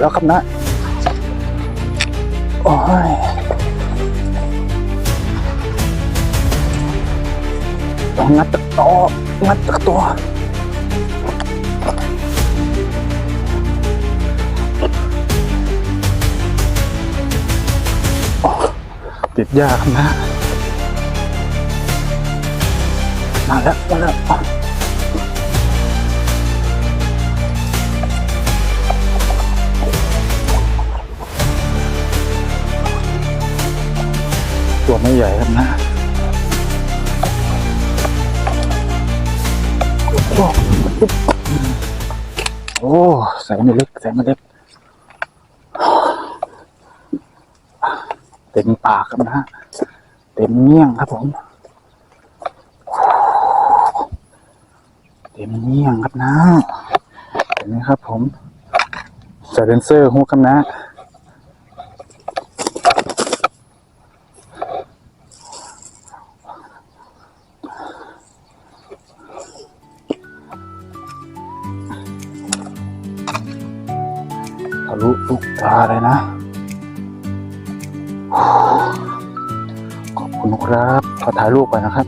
แล้วครับนะโอ้ยต้องงัดตะตองัดตะตัวติดยากนะ มาแล้วมาแล้ว ตัวไม่ใหญ่ครับนะโอ้โอ้ใส่ไม่เล็กใส่ไม่เล็กเต็มปากครับนะเต็มเมี่ยงครับผม เต็มเมี่ยงครับนะเห็นไหมครับผมใส่เลนเซอร์หูครับนะ ทะลุลูกตาเลยนะ ขอบคุณครับ ขอถ่ายรูปก่อนนะครับ